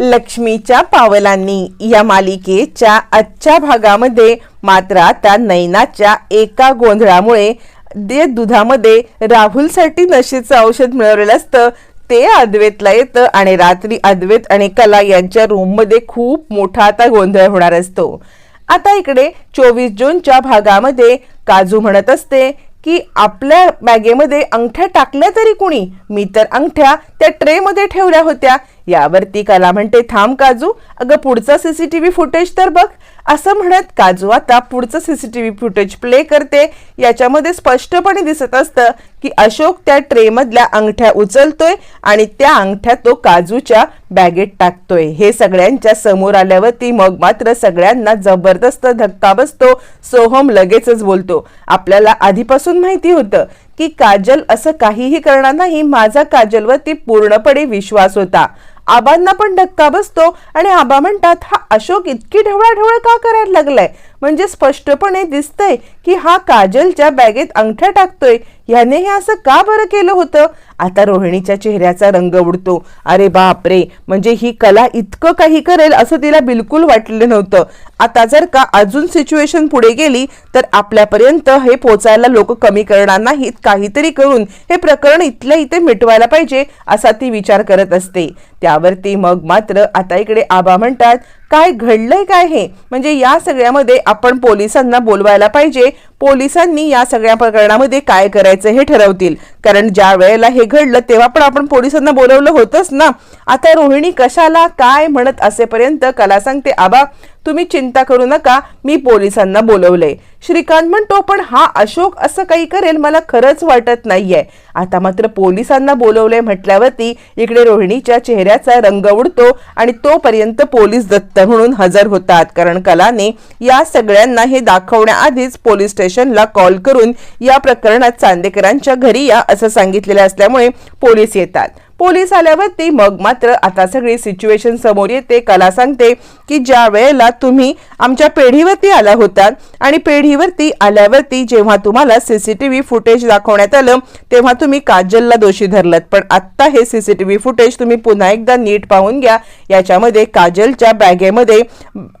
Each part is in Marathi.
लक्ष्मीच्या पावलांनी या मालिकेच्या आजच्या भागामध्ये मात्र आता नैनाच्या एका गोंधळामुळे जे दुधामध्ये राहुलसाठी नशेचं औषध मिळवलेलं असतं ते अद्वैतला येतं आणि रात्री अद्वैत आणि कला यांच्या रूममध्ये खूप मोठा आता गोंधळ होणार असतो. आता इकडे चोवीस जूनच्या भागामध्ये काजू म्हणत असते की आपल्या बॅगेमध्ये अंगठ्या टाकल्या तरी कुणी? मी तर अंगठ्या त्या ट्रेमध्ये ठेवल्या होत्या. यावरती कला म्हणते थांब काजू. अगं पुढचा सीसीटीव्ही फुटेज तर बघ. असं म्हणत काजू आता पुढचं सीसीटीव्ही फुटेज प्ले करते. याच्यामध्ये स्पष्टपणे दिसत असतं की अशोक त्या ट्रेमधल्या अंगठ्या उचलतोय आणि त्या अंगठ्या तो काजूच्या बॅगेत टाकतोय. हे सगळ्यांच्या समोर आल्यावरती मग मात्र सगळ्यांना जबरदस्त धक्का बसतो. सोहम लगेचच बोलतो आपल्याला आधीपासून माहिती होतं की काजल असं काहीही करणार नाही. माझा काजलवरती पूर्णपणे विश्वास होता. आबांना पण धक्का बसतो आणि आबा म्हणतात हा अशोक इतकी ढवळाढवळ का करायला लागलाय? म्हणजे स्पष्टपणे दिसतंय की हा काजलच्या बॅगेत अंगठ्या टाकतोय. याने हे असं का बरं केलं होतं? आता रोहिणीच्या चेहऱ्याचा रंग उडतो. अरे बापरे! म्हणजे ही कला इतकं काही करेल असं तिला बिलकुल वाटलं नव्हतं. आता जर का अजून सिच्युएशन पुढे गेली तर आपल्यापर्यंत हे पोचायला लोक कमी करणार नाहीत. काहीतरी करून हे प्रकरण इथल्या इथे मिटवायला पाहिजे असा ती विचार करत असते. त्यावरती मग मात्र आता इकडे आबा म्हणतात काय घडलंय काय हे? म्हणजे या सगळ्यामध्ये आपण पोलिसांना बोलवायला पाहिजे. पोलिसांनी या सगळ्या प्रकरणामध्ये काय करायचं हे ठरवतील. कारण ज्या वेळेला हे घडलं तेव्हा पण आपण पोलिसांना बोलवलं होतंच ना. आता रोहिणी कशाला काय म्हणत असेपर्यंत कला सांगते आबा तुम्ही चिंता करू नका मी पोलिसांना बोलवलंय. श्रीकांत म्हणतो पण हा अशोक असं काही करेल मला खरंच वाटत नाहीये. आता मात्र पोलिसांना बोलवलंय म्हटल्यावरती इकडे रोहिणीच्या चेहऱ्याचा रंग उडतो आणि तोपर्यंत पोलीस दत्त म्हणून हजर होतात. कारण कलाने या सगळ्यांना हे दाखवण्याआधीच पोलीस स्टेशनला कॉल करून या प्रकरणात चांदेकरांच्या घरी या असं सांगितलेलं असल्यामुळे पोलीस येतात. पोलीस आल्यावरती मग मात्र आता सगळी सिच्युएशन समोर येते. कला सांगते की ज्या वेळेला तुम्ही आमच्या पेढीवरती आला होता आणि पेढीवरती आल्यावरती जेव्हा तुम्हाला सीसीटीव्ही फुटेज दाखवण्यात आलं तेव्हा तुम्ही काजलला दोषी धरलात. पण आत्ता हे सीसीटीव्ही फुटेज तुम्ही पुन्हा एकदा नीट पाहून घ्या. याच्यामध्ये काजलच्या बॅगेमध्ये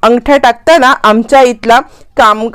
अंगठ्या टाकताना आमच्या इथला काम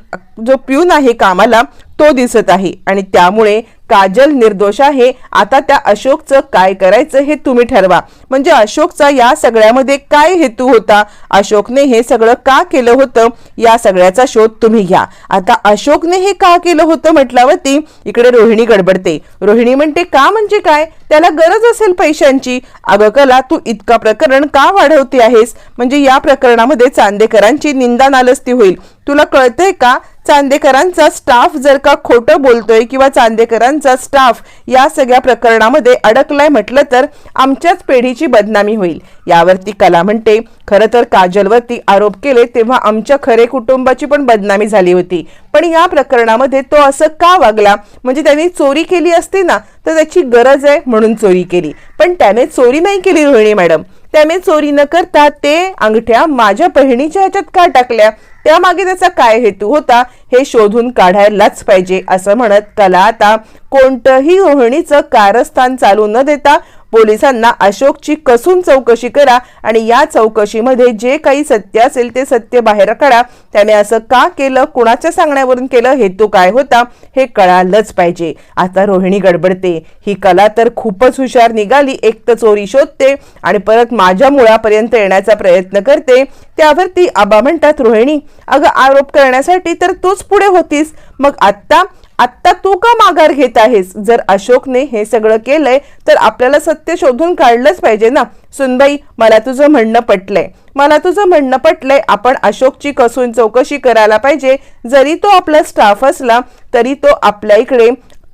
जो प्यून आहे कामाला तो दिसत आहे. आणि त्यामुळे काजल निर्दोष आहे. आता त्या अशोकचं काय करायचं हे तुम्ही ठरवा. म्हणजे अशोकचा या सगळ्यामध्ये काय हेतू होता? अशोकने हे सगळं का केलं होतं? या सगळ्याचा शोध तुम्ही घ्या. आता अशोकने हे का केलं होतं म्हटल्यावरती इकडे रोहिणी गडबडते. रोहिणी म्हणते का म्हणजे काय? त्याला गरज असेल पैशांची. अगं कला तू इतका प्रकरण का वाढवते आहेस? म्हणजे या प्रकरणामध्ये चांदेकरांची निंदा नालस्ती होईल. तुला कळतंय का? चांदेकरांचा स्टाफ जर का खोटं बोलतोय किंवा चांदेकरांचा स्टाफ या सगळ्या प्रकरणामध्ये अडकलाय म्हटलं तर आमच्याच पेढीची बदनामी होईल. यावरती कला म्हणते खरं तर काजलवरती आरोप केले तेव्हा आमच्या खरे कुटुंबाची पण बदनामी झाली होती. पण या प्रकरणामध्ये तो असं का वागला? म्हणजे त्यांनी चोरी केली असती ना तर त्याची गरज आहे म्हणून चोरी केली. पण त्याने चोरी नाही केली रोहिणी मॅडम. त्याने चोरी न करता ते अंगठ्या माझ्या बहिणीच्या ह्याच्यात का टाकल्या? त्यामागे त्याचा काय हेतू होता हे शोधून काढायलाच पाहिजे असं म्हणत कला आता कोणतंही रोहिणीचं कारस्थान चालू न देता पोलिसांना अशोकची कसून चौकशी करा आणि या चौकशीमध्ये जे काही सत्य असेल ते सत्य बाहेर काढा. त्याने असं का केलं कुणाच्या सांगण्यावरून केलं हेतू काय होता हे कळालंच पाहिजे. आता रोहिणी गडबडते. ही कला तर खूपच हुशार निघाली एक तर चोरी शोधते आणि परत माझ्या मुळापर्यंत येण्याचा प्रयत्न करते. त्यावर ती आबा म्हणतात रोहिणी अगं आरोप करण्यासाठी तर तूच पुढे होतीस. मग आत्ता आत्ता तू का माघार घेत आहेस? जर अशोकने हे सगळं केलंय तर आपल्याला सत्य शोधून काढलंच पाहिजे ना. सुनबाई मला तुझं म्हणणं पटलंय. मला तुझं म्हणणं पटलंय आपण अशोकची कसून चौकशी करायला पाहिजे. जरी तो आपला स्टाफ असला तरी तो आपल्या इकडे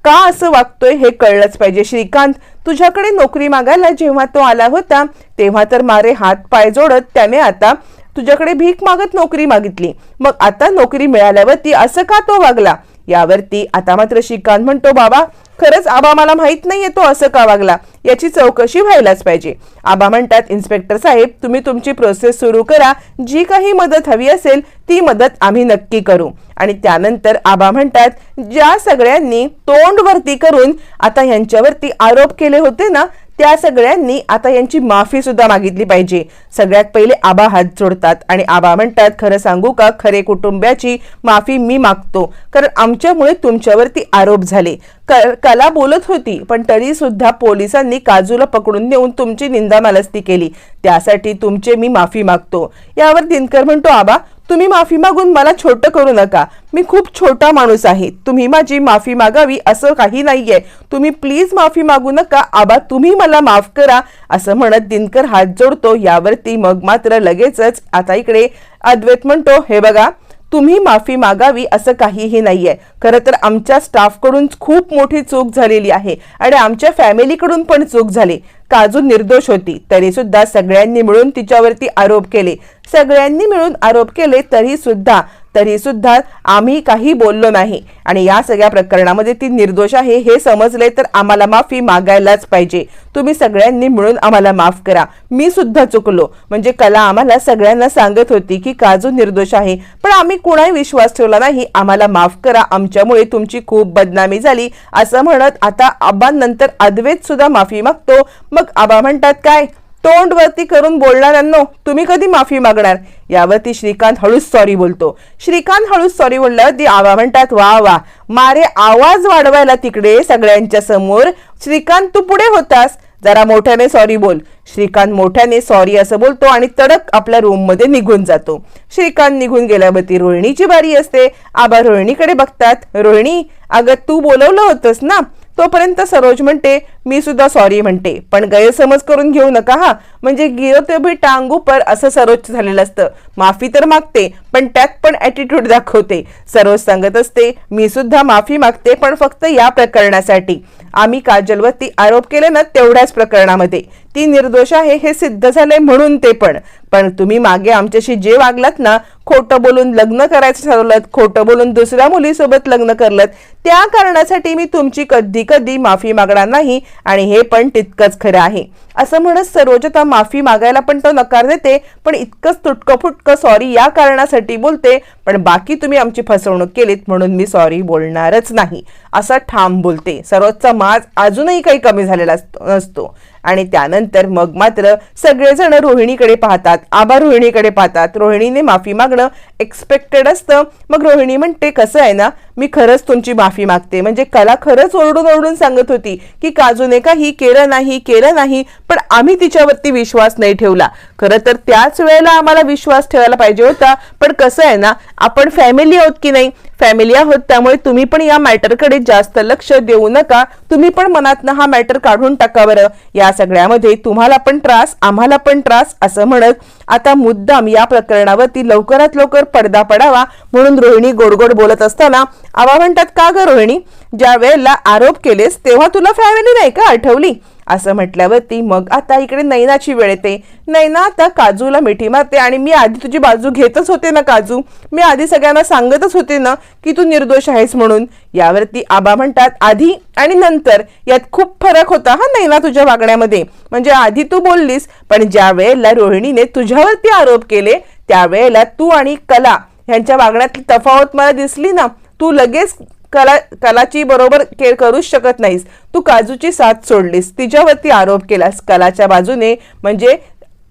का असं वागतोय हे कळलंच पाहिजे. श्रीकांत तुझ्याकडे नोकरी मागायला जेव्हा तो आला होता तेव्हा तर मारे हात पाय जोडत त्याने आता तुझ्याकडे भीक मागत नोकरी मागितली. मग आता नोकरी मिळाल्यावरती असं का तो वागला? यावरती आता मात्र श्रीकांत म्हणतो बाबा खरंच आबा मला माहीत नाहीये तो असं का वागला? याची चौकशी व्हायलाच पाहिजे. आबा म्हणतात इन्स्पेक्टर साहेब तुम्ही तुमची प्रोसेस सुरू करा. जी काही मदत हवी असेल ती मदत आम्ही नक्की करू. आणि त्यानंतर आबा म्हणतात ज्या सगळ्यांनी तोंड वरती करून आता यांच्यावरती आरोप केले होते ना त्या सगळ्यांनी आता यांची माफी सुद्धा मागितली पाहिजे. सगळ्यात पहिले आबा हात जोडतात आणि आबा म्हणतात खरं सांगू का? खरे कुटुंबियाची माफी मी मागतो. कारण आमच्यामुळे तुमच्यावरती आरोप झाले. क- कला बोलत होती पण तरी सुद्धा पोलिसांनी काजूला पकडून नेऊन तुमची निंदा मालस्ती केली. त्यासाठी तुमचे मी माफी मागतो. यावर दिनकर म्हणतो आबा तुम्ही माफी मागून मला छोटं करू नका. मी खूप छोटा माणूस आहे. तुम्ही माझी माफी मागावी असं काही नाहीये. तुम्ही प्लीज माफी मागू नका. आबा तुम्ही मला माफ करा असं म्हणत दिनकर हात जोडतो. यावरती मग मात्र लगेचच आता इकडे अद्वैत म्हणतो हे बघा तुम्ही माफी मागावी असं काहीही नाही आहे खरं तर आमच्या स्टाफकडून खूप मोठी चूक झालेली आहे आणि आमच्या फॅमिलीकडून पण चूक झाली. काजू निर्दोष होती. तरी सुद्धा सगळ्यांनी मिळून तिच्यावरती आरोप केले. सगळ्यांनी मिळून आरोप केले तरी सुद्धा तरी सुद्धा आम्ही काही बोललो नाही. आणि या सगळ्या प्रकरणामध्ये ती निर्दोष आहे हे समजले तर आम्हाला माफी मागायलाच पाहिजे. तुम्ही सगळ्यांनी मिळून आम्हाला माफ करा. मी सुद्धा चुकलो. म्हणजे कला आम्हाला सगळ्यांना सांगत होती की काजू निर्दोष आहे. पण आम्ही कुणाही विश्वास ठेवला नाही. आम्हाला माफ करा. आमच्यामुळे तुमची खूप बदनामी झाली. असं म्हणत आता आबांनंतर अद्वैत सुद्धा माफी मागतो. मग आबा म्हणतात काय? तोंड वरती करून बोलणाऱ्यांनो तुम्ही कधी माफी मागणार? यावरती श्रीकांत हळूच सॉरी बोलतो. श्रीकांत हळूच सॉरी बोलल्यावर ती आवा म्हणतात वा वा मारे आवाज वाढवायला तिकडे सगळ्यांच्या समोर. श्रीकांत तू पुढे होतास. जरा मोठ्याने सॉरी बोल. श्रीकांत मोठ्याने सॉरी असं बोलतो आणि तडक आपल्या रूममध्ये निघून जातो. श्रीकांत निघून गेल्यावरती रोहिणीची बारी असते. आबा रोहिणीकडे बघतात. रोहिणी अगं तू बोलवलं होतंस ना? तोपर्यंत सरोज म्हणते मी सुद्धा सॉरी म्हणते. पण गैरसमज करून घेऊ नका हा. म्हणजे गिरत भी टांगू पर असं सरोज झालेलं असतं. माफी तर मागते पण त्यात पण ॲटिट्यूड दाखवते. सरोज सांगत असते मी सुद्धा माफी मागते पण फक्त या प्रकरणासाठी. आम्ही काजलवरती आरोप केले ना तेवढ्याच प्रकरणामध्ये. ती निर्दोष आहे हे सिद्ध झाले म्हणून ते पण. पण तुम्ही मागे आमच्याशी जे वागलात ना खोटं बोलून लग्न करायचं ठरवलं खोटं बोलून दुसऱ्या मुलीसोबत लग्न करलं त्या कारणासाठी मी तुमची कधी कधी माफी मागणार नाही आणि हे पण तितकंच खरं आहे. असं म्हणत सरोजता माफी मागायला पण तो नकार देते पण इतकंच तुटकं फुटकं सॉरी या कारणासाठी बोलते पण बाकी तुम्ही आमची फसवणूक केलीत म्हणून मी सॉरी बोलणारच नाही असा ठाम बोलते. सरोजचा माज अजूनही काही कमी झालेला असतो- नसतो. आणि त्यानंतर मग मात्र सगळेजण रोहिणीकडे पाहतात. आबा रोहिणीकडे पाहतात. रोहिणीने माफी मागणं एक्सपेक्टेड असतं. मग रोहिणी म्हणते कसं आहे ना? मी खरंच तुमची माफी मागते. म्हणजे कला खरंच ओरडून ओरडून सांगत होती की काजूने काही केलं नाही केलं नाही पण आम्ही तिच्यावरती विश्वास नाही ठेवला. खरं तर त्याच वेळेला आम्हाला विश्वास ठेवायला पाहिजे होता. पण कसं आहे ना आपण फॅमिली आहोत की नाही? फॅमिली आहोत त्यामुळे तुम्ही पण या मॅटरकडे जास्त लक्ष देऊ नका. तुम्ही पण मनातनं हा मॅटर काढून टाका बरं. या सगळ्यामध्ये तुम्हाला पण त्रास आम्हाला पण त्रास असं म्हणत आता मुद्दाम या प्रकरणावरती लवकरात लवकर पडदा पडावा म्हणून रोहिणी गोडगोड बोलत असताना आवा म्हणतात का ग रोहिणी? ज्या वेळेला आरोप केलेस तेव्हा तुला फॅमिली नाही का आठवली? असं म्हटल्यावरती मग आता इकडे नैनाची वेळ येते. नैना आता काजूला मिठी मारते आणि मी आधी तुझी बाजू घेतच होते ना काजू? मी आधी सगळ्यांना सांगतच होते ना की तू निर्दोष आहेस म्हणून. यावरती आबा म्हणतात आधी आणि नंतर यात खूप फरक होता हा नैना तुझ्या वागण्यामध्ये. म्हणजे आधी तू बोललीस पण ज्या वेळेला रोहिणीने तुझ्यावरती आरोप केले त्यावेळेला तू आणि कला ह्यांच्या वागण्यातली तफावत मला दिसली ना. तू लगेच कला कलाची बरोबर केअर करूच शकत नाहीस. तू काजूची साथ सोडलीस. तिच्यावरती आरोप केलास. कलाच्या बाजूने म्हणजे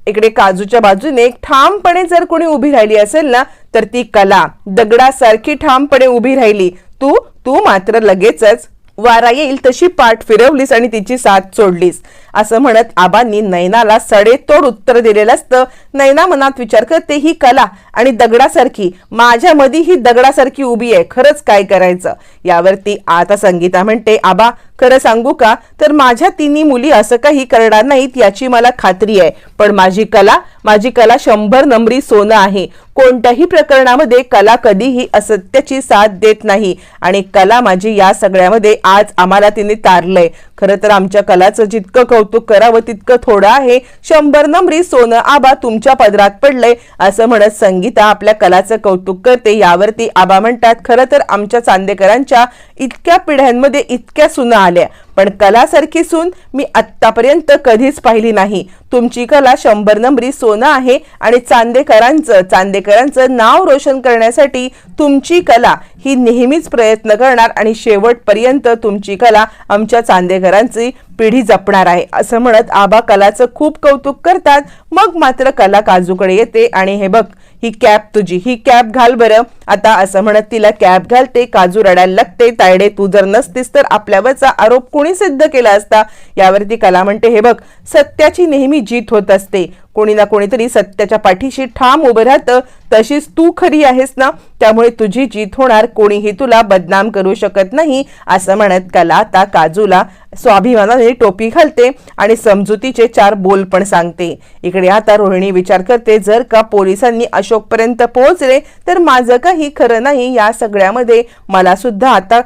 इकडे काजूच्या बाजूने ठामपणे जर कोणी उभी राहिली असेल ना तर ती कला. दगडासारखी ठामपणे उभी राहिली. तू तू मात्र लगेचच वारा येईल तशी पाठ फिरवलीस आणि तिची साथ सोडलीस. असं म्हणत आबांनी नैनाला सडेतोड उत्तर दिलेलं असतं. नैना मनात विचार करते ही कला आणि दगडासारखी माझ्या मध्ये ही दगडासारखी उभी आहे खरंच काय करायचं? यावरती आता संगीता म्हणते आबा खरं सांगू का? तर माझ्या तिन्ही मुली असं काही करणार नाहीत याची मला खात्री आहे. पण माझी कला माझी कला शंभर नंबरी सोनं आहे. कोणत्याही प्रकरणामध्ये कला कधीही असत्याची साथ देत नाही. आणि कला माझी या सगळ्यामध्ये आज आम्हाला तिने तारलंय. खरं तर आमच्या कलाचं जितकं कौतुक करावं तितकं थोडं आहे. शंभर नंबरी सोनं आबा तुमच्या पदरात पडलंय असं म्हणत संगीता आपल्या कलाचं कौतुक करते. यावरती आबा म्हणतात खरं तर आमच्या चांदेकरांच्या इतक्या पिढ्यांमध्ये इतक्या सुना आल्या. पण कलासारखी सून मी आत्तापर्यंत कधीच पाहिली नाही. तुमची कला शंभर नंबरी सोनं आहे आणि चांदेकरांचं चांदेकरांचं नाव रोशन करण्यासाठी तुमची कला ही नेहमीच प्रयत्न करणार आणि शेवटपर्यंत तुमची कला आमच्या चांदेकरांची पिढी जपणार आहे असं म्हणत आबा कलाचं खूप कौतुक करतात. मग मात्र कला काजूकडे येते आणि हे बघ ही कॅप तुझी ही कॅप घाल बरं. आता असं म्हणत तिला कॅप घालते काजू रडायला लागते. तायडे तू जर नसतीस तर आपल्यावरचा आरोप कोणी सिद्ध केला असता? यावरती कला म्हणते हे बघ सत्याची नेहमी जीत होत असते. कोणी ना कोणीतरी सत्याच्या पाठीशी ठाम उभं राहतं. तशीच तू खरी आहेस ना. त्यामुळे तुझी जीत होणार. कोणीही तुला बदनाम करू शकत नाही असं म्हणत कला आता काजूला स्वाभिमानाने टोपी घालते आणि समजुतीचे चार बोल पण सांगते. इकडे आता रोहिणी विचार करते जर का पोलिसांनी अशोकपर्यंत पोहोचले तर माझं काही खरं नाही. या सगळ्यामध्ये मला सुद्धा आता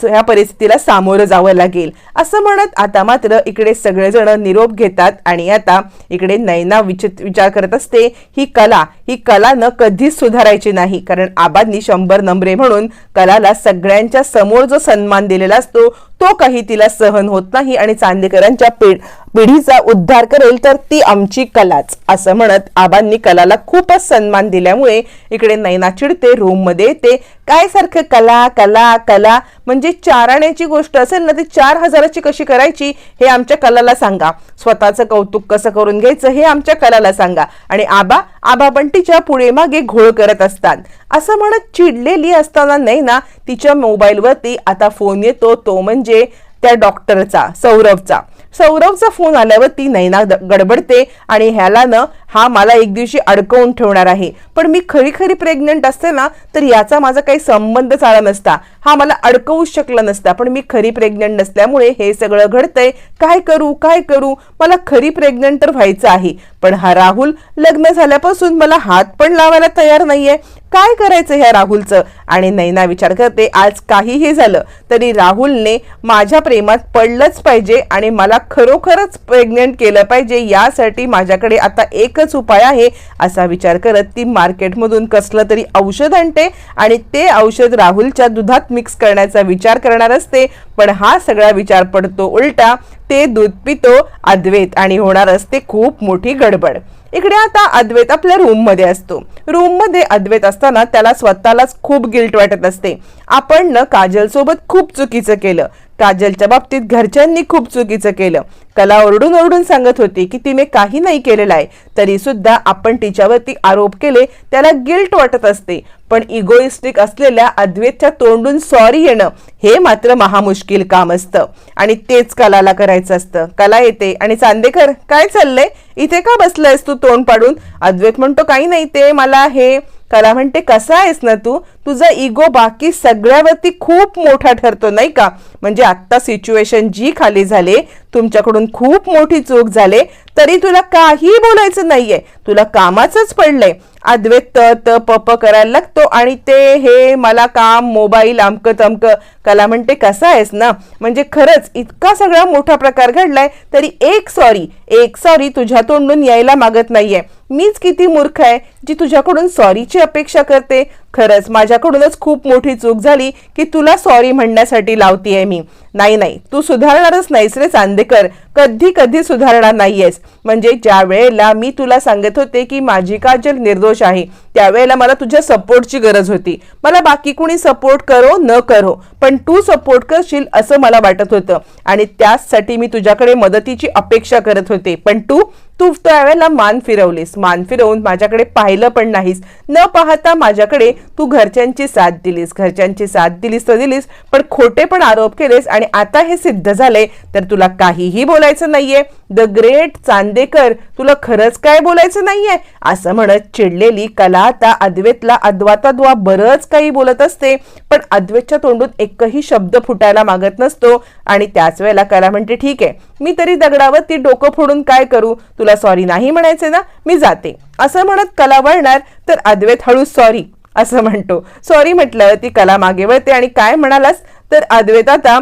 ह्या परिस्थितीला सामोरं जावं लागेल. असं म्हणत आता मात्र इकडे सगळेजण निरोप घेतात आणि आता इकडे नैना विचित विचार करत असते ही कला ही कला न कधीच सुधारायची नाही. कारण आबांनी शंभर नंबरे म्हणून कलाला सगळ्यांच्या समोर जो सन्मान दिलेला असतो तो काही तिला सहन होत नाही आणि चांदेकरांच्या पिढ पिढीचा उद्धार करेल तर ती आमची कलाच. असं म्हणत आबांनी कलाला खूपच सन्मान दिल्यामुळे इकडे नैना चिडते रूममध्ये येते. काय सारखं कला कला कला? म्हणजे म्हणजे चार आण्याची गोष्ट असेल ना ती चार हजाराची कशी करायची हे आमच्या कलाला सांगा. स्वतःचं कौतुक कसं करून घ्यायचं हे आमच्या कलाला सांगा. आणि आबा आबा पण तिच्या पुढे मागे घोळ करत असतात. असं म्हणत चिडलेली असताना नैना तिच्या मोबाईलवरती आता फोन येतो तो म्हणजे त्या डॉक्टरचा सौरवचा सौरवचा फोन आल्यावर ती नैना द- गडबडते आणि ह्याला न हा मला एक दिवशी अडकवून ठेवणार आहे. पण मी खरी खरी प्रेग्नंट असते ना तर याचा माझा काही संबंधच आला नसता. हा मला अडकवूच शकला नसता. पण मी खरी प्रेग्नंट नसल्यामुळे हे सगळं घडतंय. काय करू काय करू? मला खरी प्रेग्नंट तर व्हायचं आहे. पण हा राहुल लग्न झाल्यापासून मला हात पण लावायला तयार नाहीये. काय करायचं ह्या राहुलचं? आणि नैना विचार करते आज काहीही झालं तरी राहुलने माझ्या प्रेमात पडलंच पाहिजे आणि मला खरोखरच प्रेग्नंट केलं पाहिजे. यासाठी माझ्याकडे आता एक एकच उपाय आहे असा विचार करत ती मार्केटमधून कसलं तरी औषध आणते आणि ते औषध राहुलच्या दुधात मिक्स करण्याचा विचार करणार असते. पण हा सगळा विचार पडतो उलटा ते दूध पितो अद्वैत आणि होणार असते खूप मोठी गडबड. इकडे आता अद्वैत आपल्या रूममध्ये असतो. रूममध्ये अद्वैत असताना त्याला स्वतःलाच खूप गिल्ट वाटत असते. आपण न काजल सोबत खूप चुकीचं केलं. काजलच्या बाबतीत घरच्यांनी खूप चुकीचं केलं. कला ओरडून ओरडून सांगत होती की तिने काही नाही केलेलं आहे. तरी सुद्धा आपण तिच्यावरती आरोप केले त्याला गिल्ट वाटत असते. पण इगोइस्टिक असलेल्या अद्वैतच्या तोंडून सॉरी येणं हे मात्र महामुश्किल काम असतं. आणि तेच कलाला करायचं असतं. कला येते. आणि चांदेकर काय चाललंय? इथे का बसलायस तू तोंड पाडून? अद्वैत म्हणतो काही नाही ते मला हे कला म्हणते कसा आहेस ना तू? तुझा इगो बाकी सगळ्यावरती खूप मोठा ठरतो नाही का? म्हणजे आत्ता सिच्युएशन जी खाली झाले तुमच्याकडून खूप मोठी चूक झाले तरी तुला काही बोलायचं नाहीये. तुला कामाचंच पडलंय. अद्वैत त त प प करायला लागतो आणि ते हे मला काम मोबाईल अमकं तमक. कला म्हणते कसा आहेस ना? म्हणजे खरंच इतका सगळा मोठा प्रकार घडलाय तरी एक सॉरी एक सॉरी तुझ्या तोंडून यायला मागत नाहीये. मीच किती मूर्ख आहे जी तुझ्याकडून सॉरीची अपेक्षा करते. खरंच माझ्याकडूनच खूप मोठी चूक झाली की तुला सॉरी म्हणण्यासाठी लावतीये मी. नाही नाही तू सुधारणारच नाहीस रे चांदेकर. कधी कधी सुधारणार नाहीयेस. म्हणजे ज्या वेळेला मी तुला सांगत होते की माझी काजल निर्दोष आहे त्यावेळेला मला तुझ्या सपोर्टची गरज होती. मला बाकी कुणी सपोर्ट करो न करो पण तू सपोर्ट करशील असं मला वाटत होतं. आणि त्याचसाठी मी तुझ्याकडे मदतीची अपेक्षा करत होते. पण तू तू त्यावेळेला मान फिरवलीस. मान फिरवून माझ्याकडे पाहिलं पण नाहीस. न पाहता माझ्याकडे तू घरच्यांची साथ दिलीस. घरच्यांची साथ दिलीस तर दिलीस पण खोटे पण आरोप केलेस आणि आता हे सिद्ध झाले तर तुला काहीही बोलायचं नाहीये. द ग्रेट चांदेकर तुला खरंच काय बोलायचं नाहीये? असं म्हणत चिडलेली कला आता अद्वैतला अद्वाताद्वा बरंच काही बोलत असते पण अद्वैतच्या तोंडून एकही शब्द फुटायला मागत नसतो आणि त्याच वेळेला कला म्हणते ठीक आहे मी तरी दगडावर ती डोकं फोडून काय करू? तुला सॉरी नाही म्हणायचे ना मी जाते. असं म्हणत कला वळणार तर अद्वैत हळू सॉरी असं म्हणतो. सॉरी म्हटल्यावर ती कला मागे वळते आणि काय म्हणालास? तर अद्वैत आता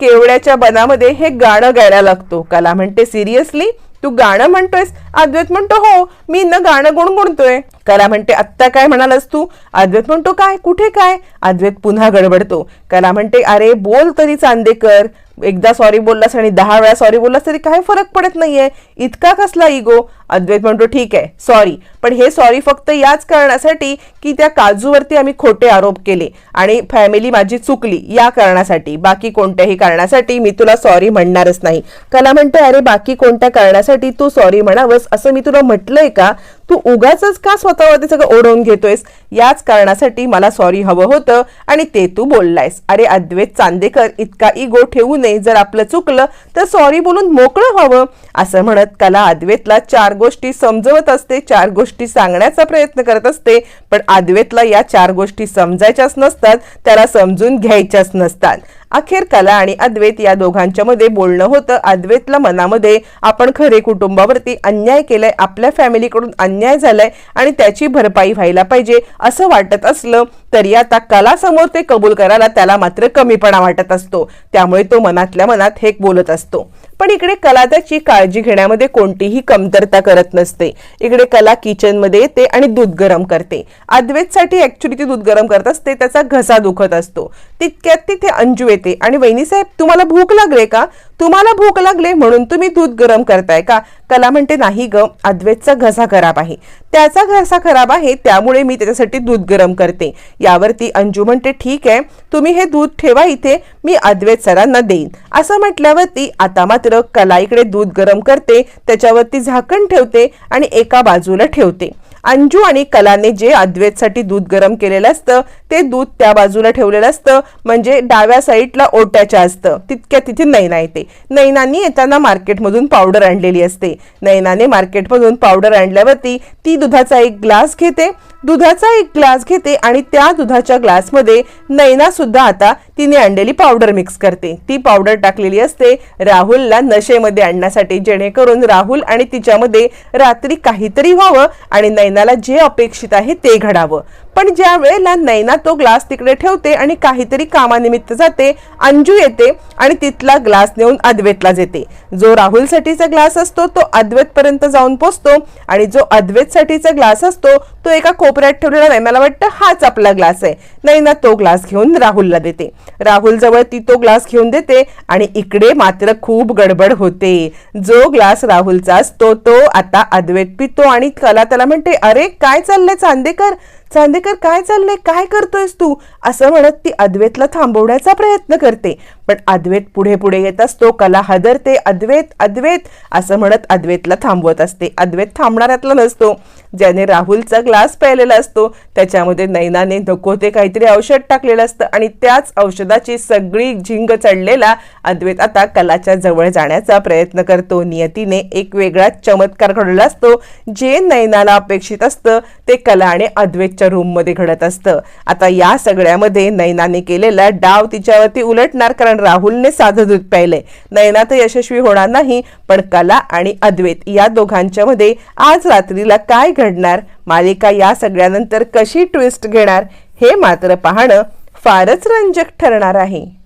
केवड्याच्या बनामध्ये हे गाणं गायला लागतो. कला म्हणते सिरियसली तू गाणं म्हणतोयस? अद्वैत म्हणतो हो मी न गाणं गुणगुणतोय. कला म्हणते आत्ता काय म्हणालास तू? अद्वैत म्हणतो काय? कुठे काय? अद्वैत पुन्हा गडबडतो. कला म्हणते अरे बोल तरी चांदेकर. एकदा सॉरी बोललास आणि दहा वेळा सॉरी बोललास तरी काय फरक पडत नाहीये. इतका कसला इगो अद्वैत म्हणतो ठीक आहे सॉरी पण हे सॉरी फक्त याच कारणासाठी की त्या काजूवरती आम्ही खोटे आरोप केले आणि फॅमिली माझी चुकली या कारणासाठी. बाकी कोणत्याही कारणासाठी मी तुला सॉरी म्हणणारच नाही. कला म्हणते अरे बाकी कोणत्या कारणासाठी तू सॉरी म्हणावंस? असं मी तुला म्हटलंय का? तू उगाच का स्वतःवरती सगळं ओढवून घेतोयस? याच कारणासाठी मला सॉरी हवं होतं आणि ते तू बोललायस. अरे अद्वैत चांदेकर इतका इगो ठेवू नये. जर आपलं चुकलं तर सॉरी बोलून मोकळं व्हावं. असं म्हणत कला अद्वैतला चार गोष्टी समजवत असते चार गोष्टी सांगण्याचा प्रयत्न करत असते. पण अद्वैतला या चार गोष्टी समजायच्याच नसतात त्याला समजून घ्यायच्याच नसतात. अखेर कला आणि अद्वैत या दोघांच्या मध्ये बोलणं होतं. अद्वैतला मनामध्ये आपण खरे कुटुंबावरती अन्याय केलाय आपल्या फॅमिलीकडून अन्याय झालाय आणि त्याची भरपाई व्हायला पाहिजे असं वाटत असलं तरी आता कला समोर ते कबूल करायला त्याला मात्र कमीपणा वाटत असतो. त्यामुळे तो मनातल्या मनात हे बोलत असतो. पण इकडे कला त्याची काळजी घेण्यामध्ये कोणतीही कमतरता करत नसते. इकडे कला किचनमध्ये येते आणि दूध गरम करते. अद्वैतसाठी ऍक्च्युली ती दूध गरम करत असते त्याचा घसा दुखत असतो. तितक्यात तिथे अंजू येते. आणि वहिनीसाहेब तुम्हाला भूक लागले का? तुम्हाला भूक लागले म्हणून तुम्ही दूध गरम करताय का? कला म्हणते नाही ग अद्वैतचा घसा खराब आहे. त्याचा घसा खराब आहे त्यामुळे मी त्याच्यासाठी दूध गरम करते. यावरती अंजू म्हणते ठीक आहे तुम्ही हे दूध ठेवा इथे मी अद्वैत सरांना देईन. असं म्हटल्यावरती आता मात्र कला इकडे दूध गरम करते त्याच्यावरती झाकण ठेवते आणि एका बाजूला ठेवते. अंजू आणि कलाने जे अद्वैतसाठी दूध गरम केलेलं असतं ते दूध त्या बाजूला ठेवलेलं असतं म्हणजे डाव्या साईडला ओट्याच्या असतं. तितक्या तिथे नैना येते. नैनानी येताना मार्केटमधून पावडर आणलेली असते. नैनाने मार्केटमधून पावडर आणल्यावरती ती दुधाचा एक ग्लास घेते दुधाचा एक ग्लास घेते आणि त्या दुधाच्या ग्लासमध्ये नैना सुद्धा आता तिने आणलेली पावडर मिक्स करते. ती पावडर टाकलेली असते राहुलला नशेमध्ये आणण्यासाठी जेणेकरून राहुल आणि तिच्यामध्ये रात्री काहीतरी व्हावं आणि नैनाला जे अपेक्षित आहे ते घडावं. पण ज्या वेळेला नैना तो ग्लास तिकडे ठेवते आणि काहीतरी कामानिमित्त जाते अंजू येते आणि तिथला ग्लास नेऊन अद्वेतला येते जो राहुलसाठीचा ग्लास असतो तो अद्वेतपर्यंत जाऊन पोचतो आणि जो अद्वैतसाठीचा ग्लास असतो तो एका कोपऱ्यात ठेवलेला नाही. मला वाटतं हाच आपला ग्लास आहे. नैना तो ग्लास घेऊन राहुलला देते. राहुल जवळ ती तो ग्लास घेऊन देते आणि इकडे मात्र खूप गडबड होते. जो ग्लास राहुलचा असतो तो आता अद्वैत पितो आणि कला त्याला म्हणते अरे काय चाललंय चांदेकर? चांदेकर काय चाललंय? काय करतोयस तू? असं म्हणत ती अद्वेतला थांबवण्याचा प्रयत्न करते. पण अद्वैत पुढे पुढे येत असतो. कला हदरते अद्वैत अद्वैत असं म्हणत अद्वैतला थांबवत असते. अद्वैत थांबणाऱ्यातला नसतो. ज्याने राहुलचा ग्लास प्यायलेला असतो त्याच्यामध्ये नैनाने नको ते काहीतरी औषध टाकलेलं असतं आणि त्याच औषधाची सगळी झिंग चढलेला अद्वैत आता कलाच्या जवळ जाण्याचा प्रयत्न करतो. नियतीने एक वेगळा चमत्कार घडला असतो. जे नैनाला अपेक्षित असतं ते कला आणि अद्वैतच्या रूममध्ये घडत असतं. आता या सगळ्यामध्ये नैनाने केलेला डाव तिच्यावरती उलटणार कारण राहुलने साधं दूध प्यायलंय. नयना तर यशस्वी होणार नाही पण कला आणि अद्वैत या दोघांच्या मध्ये आज रात्रीला काय घडणार? मालिका या सगळ्यानंतर कशी ट्विस्ट घेणार? हे मात्र पाहणं फारच रंजक ठरणार आहे.